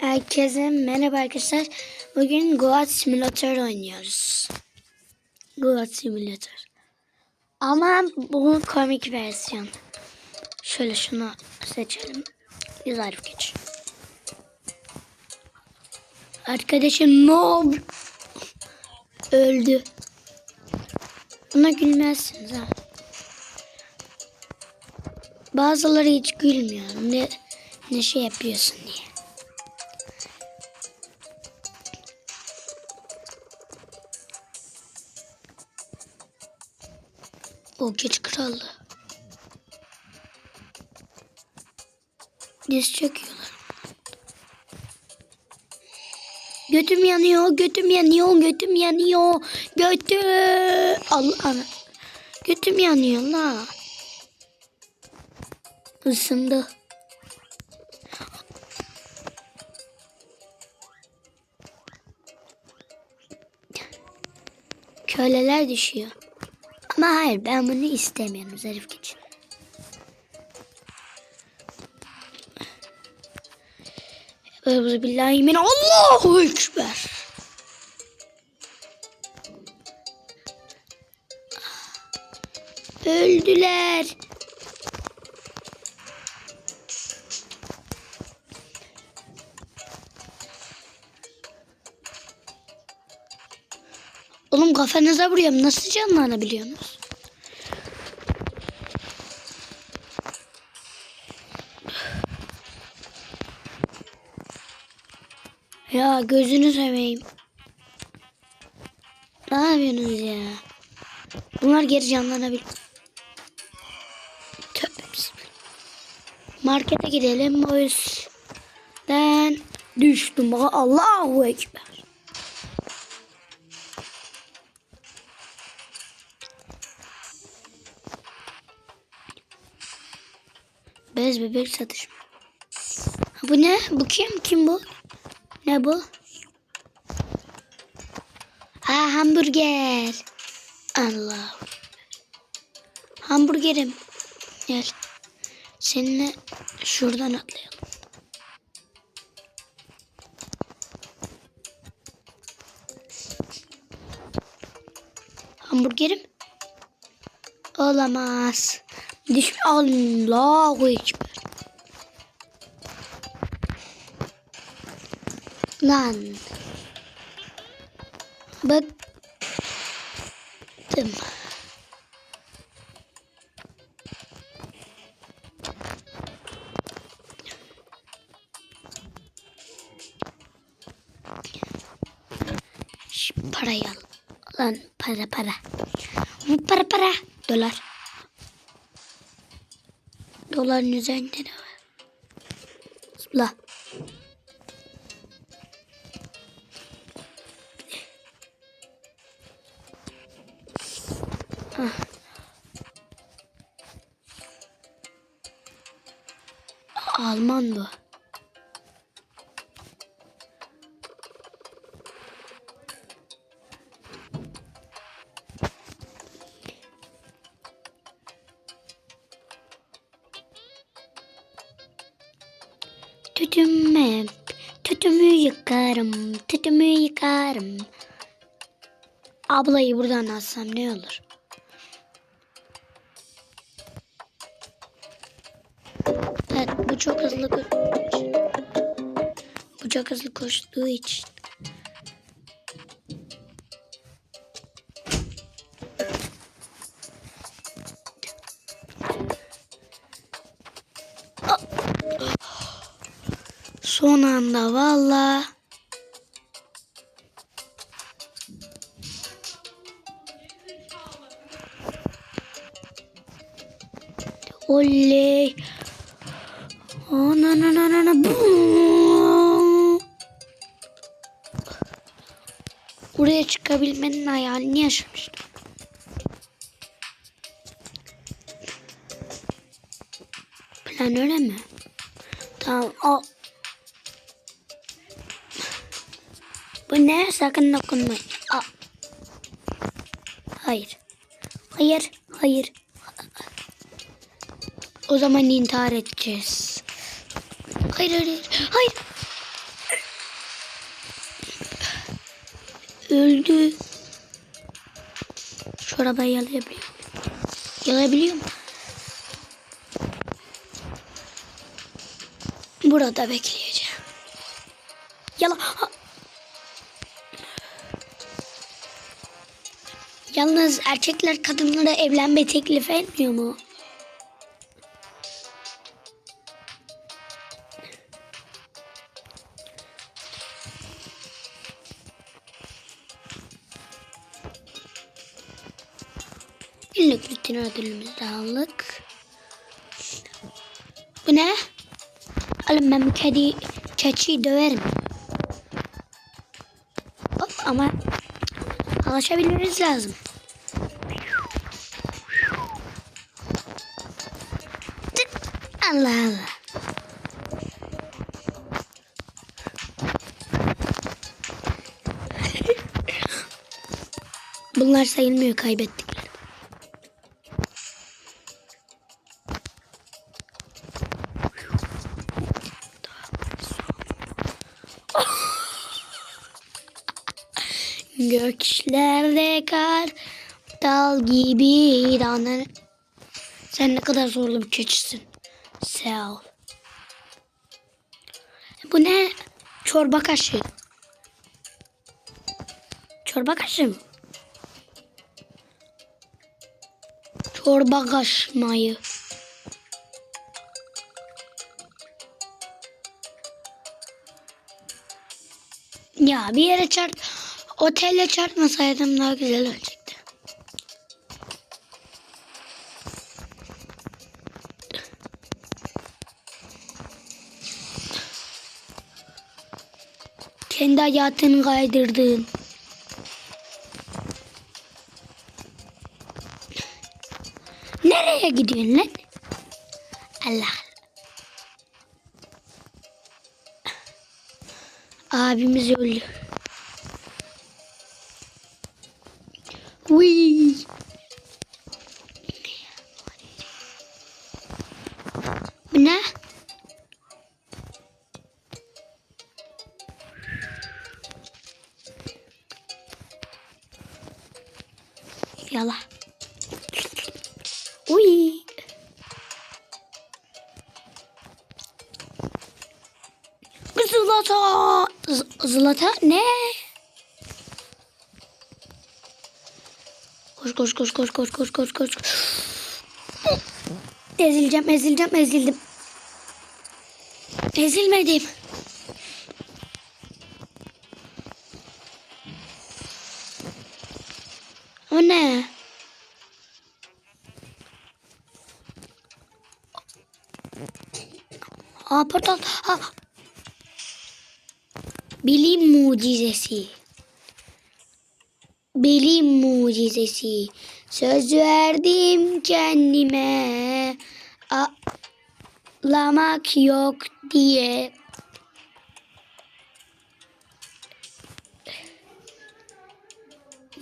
Herkese merhaba arkadaşlar. Bugün Goat Simulator oynuyoruz. Goat Simulator. Ama bu komik versiyon. Şöyle şunu seçelim. Güzel geç. Arkadaşım no öldü. Buna gülmezsiniz ha. Bazıları hiç gülmüyor. Ne, ne şey yapıyorsun diye. O geç krallığı. Diz çöküyorlar. Götüm yanıyor, götüm yanıyor, götüm yanıyor. Götüm. Allah. Götüm yanıyor la. Isındı. Köleler düşüyor. Ama hayır ben bunu istemiyorum zarif geç. Euzu billahi min Allahu ekber. Öldüler. Kafanıza vuruyorum. Nasıl canlanabiliyorsunuz? Ya gözünü seveyim. Ne yapıyorsunuz ya? Bunlar geri canlanabilir. Tövbe. Markete gidelim. O yüzden düştüm. Allahu Ekber. Bez bebek satışma. Bu ne? Bu kim? Kim bu? Ne bu? Ha hamburger. Allah. Hamburgerim. Gel. Seninle şuradan atlayalım. Hamburgerim. Olamaz. Düş Allahu Ekber. Lan. Bıktım. Parayı al. Lan para para. Para para. Dolar. Doların üzerinde ne var? Zıpla. Alman bu. Tütüme, tütümü yıkarım, tütümü yıkarım. Ablayı buradan alsam ne olur? Evet, bu çok hızlı ko- Bu çok hızlı koştuğu için. Son anda valla. Oley. Ana na na na na. Buraya çıkabilmenin hayalini yaşamıştım. Plan öyle mi? Tamam. O. Bu ne? Sakın dokunmayın. Aa. Hayır. Hayır. Hayır. O zaman intihar edeceğiz. Hayır hayır hayır. Öldü. Şu arabayı yalayabiliyor muyum? Yalayabiliyor mu? Burada bekleyeceğim. Yala. Ha. Yalnız erkekler kadınlara evlenme teklif etmiyor mu? Günlük rutin ödülümüzü aldık. Bu ne? Oğlum ben kedi keçiyi döverim. Hop ama alışabilmemiz lazım. Allah Allah. Bunlar sayılmıyor kaybettikleri. Göklerde kar dal gibi danar. Sen ne kadar zorlu bir keçisin. Sağ. Bu ne? Çorba kaşığı. Çorba kaşığı mı? Çorba kaşmayı. Ya bir yere çarp, otelle çarpmasaydım daha güzel olacaktı. Kendi hayatını kaydırdın. Nereye gidiyorsun lan? Allah. Abimiz öldü. Uy. Bu ne? Yala. Uy. Zılata. Z- Zılata ne? Koş koş koş koş koş koş koş koş. Ezileceğim ezileceğim ezildim. Ezilmedim. O ne? Aa portal. Ha. Bilim mucizesi. Bilim mucizesi. Söz verdim kendime. Ağlamak yok diye.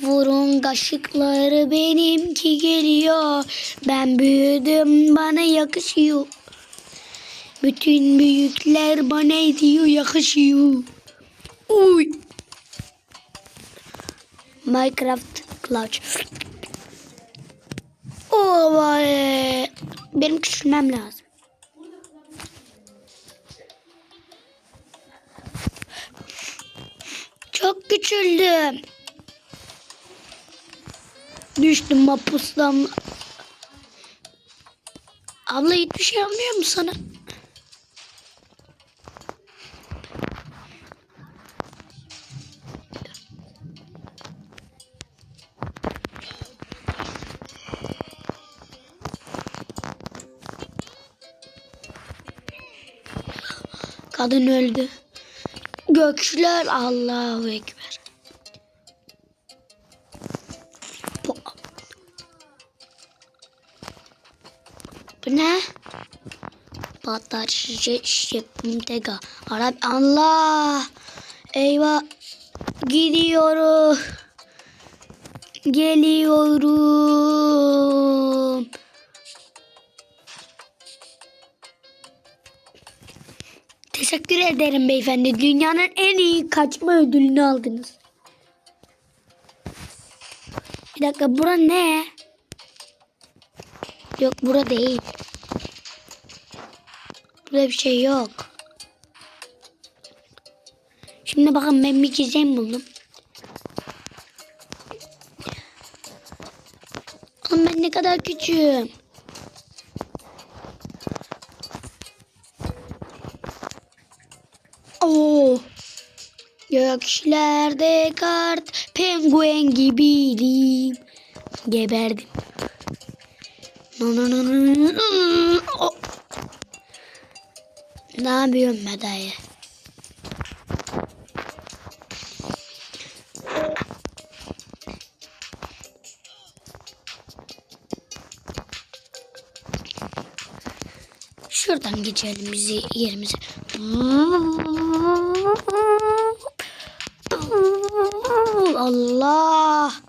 Vurun kaşıkları benimki geliyor. Ben büyüdüm bana yakışıyor. Bütün büyükler bana ediyor yakışıyor. Uy. Minecraft Clutch. Oh vay. Benim küçülmem lazım. Çok küçüldüm. Düştüm mapuslam. Abla hiçbir şey olmuyor mu sana? Kadın öldü. Gökler Allahu Ekber. Patlar şişe şişe tega. Arap Allah. Eyvah. Gidiyorum. Geliyorum. Teşekkür ederim beyefendi. Dünyanın en iyi kaçma ödülünü aldınız. Bir dakika bura ne? Yok bura değil. Burada bir şey yok. Şimdi bakın ben bir çizeğim buldum. Oğlum ben ne kadar küçüğüm. Oo. Göklerde kart penguen gibiydim. Geberdim. No, no, no, no. Ne yapıyorsun be dayı? Şuradan geçelim bizi yerimize. Allah.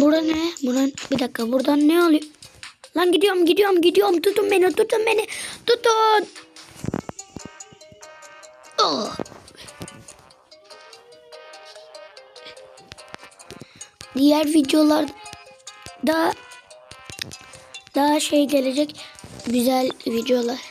Burada ne? Buradan bir dakika buradan ne oluyor? Lan gidiyorum gidiyorum gidiyorum tutun beni tutun beni tutun. Oh. Diğer videolarda daha şey gelecek güzel videolar.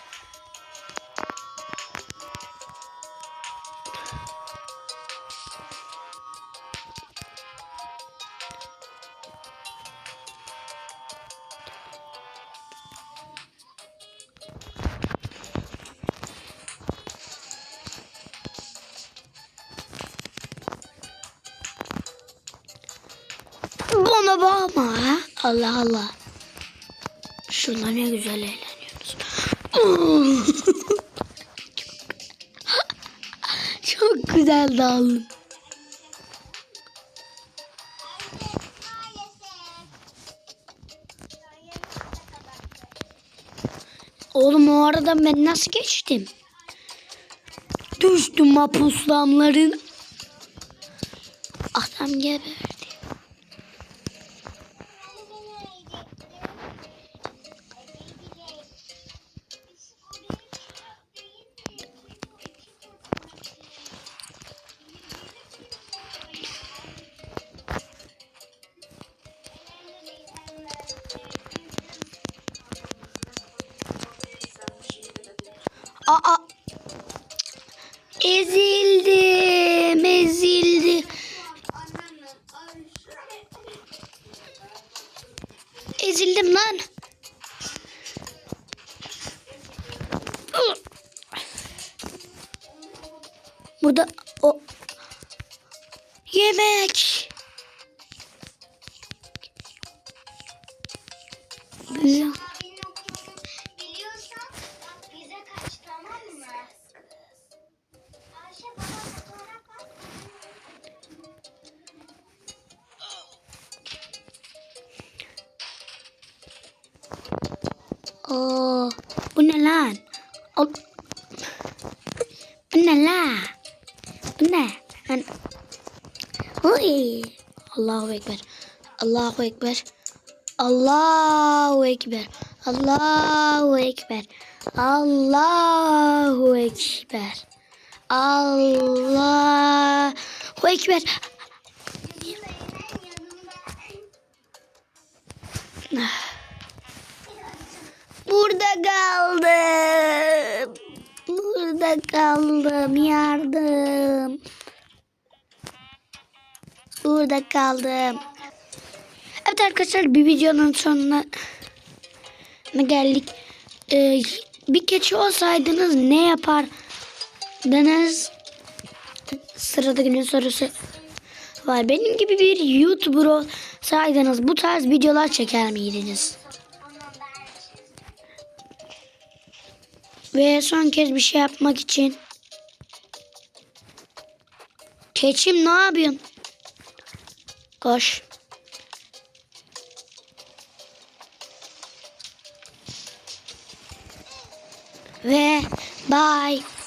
Ha. Allah Allah. Şurada ne güzel eğleniyoruz. Çok güzel daldım. Oğlum o arada ben nasıl geçtim? Düştüm mapuslamların. Adam geberdi. Ezildim lan. Burada o yemek. Oo, bu ne lan? O, bu ne la? Bu ne? Lan. Uy. Allahu Ekber. Allahu Ekber. Allahu Ekber. Allahu Ekber. Allahu Ekber. Allahu Ekber. Kaldım. Burada kaldım. Yardım. Burada kaldım. Evet arkadaşlar bir videonun sonuna geldik. Ee, bir keçi olsaydınız ne yapardınız? Sırada günün sorusu var. Benim gibi bir YouTuber olsaydınız bu tarz videolar çeker miydiniz? Ve son kez bir şey yapmak için. Keçim ne yapıyorsun? Koş. Ve bye.